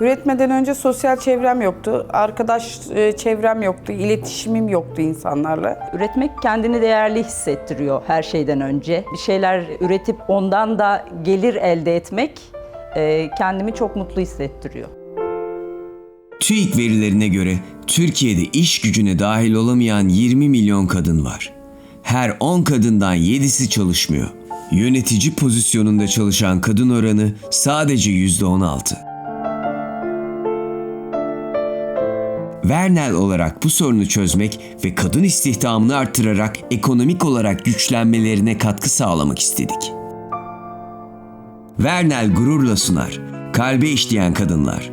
Üretmeden önce sosyal çevrem yoktu, arkadaş e, çevrem yoktu, iletişimim yoktu insanlarla. Üretmek kendini değerli hissettiriyor her şeyden önce. Bir şeyler üretip ondan da gelir elde etmek e, kendimi çok mutlu hissettiriyor. TÜİK verilerine göre Türkiye'de iş gücüne dahil olamayan 20 milyon kadın var. Her 10 kadından 7'si çalışmıyor. Yönetici pozisyonunda çalışan kadın oranı sadece %16. Vernel olarak bu sorunu çözmek ve kadın istihdamını arttırarak ekonomik olarak güçlenmelerine katkı sağlamak istedik. Vernel gururla sunar. Kalbe işleyen kadınlar.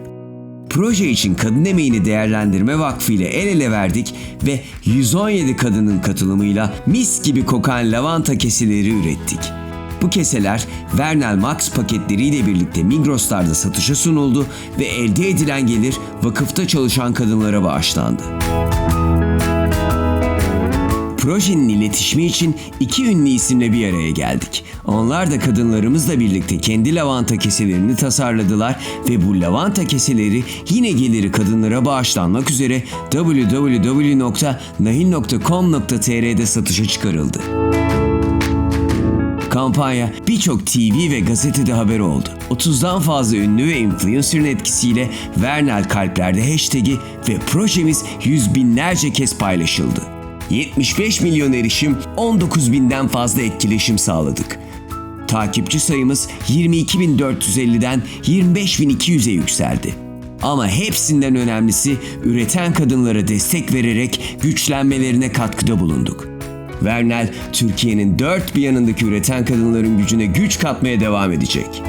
Proje için Kadın Emeğini Değerlendirme Vakfı ile el ele verdik ve 117 kadının katılımıyla mis gibi kokan lavanta keseleri ürettik. Bu keseler Vernel Max paketleriyle birlikte Migros'larda satışa sunuldu ve elde edilen gelir vakıfta çalışan kadınlara bağışlandı. Projenin iletişimi için iki ünlü isimle bir araya geldik. Onlar da kadınlarımızla birlikte kendi lavanta keselerini tasarladılar ve bu lavanta keseleri yine geliri kadınlara bağışlanmak üzere www.nahil.com.tr'de satışa çıkarıldı. Kampanya birçok TV ve gazetede haber oldu. 30'dan fazla ünlü ve influencer'ın etkisiyle Vernal Kalpler'de hashtag'i ve projemiz yüz binlerce kez paylaşıldı. 75 milyon erişim, 19 binden fazla etkileşim sağladık. Takipçi sayımız 22.450'den 25.200'e yükseldi. Ama hepsinden önemlisi üreten kadınlara destek vererek güçlenmelerine katkıda bulunduk. Vernel, Türkiye'nin dört bir yanındaki üreten kadınların gücüne güç katmaya devam edecek.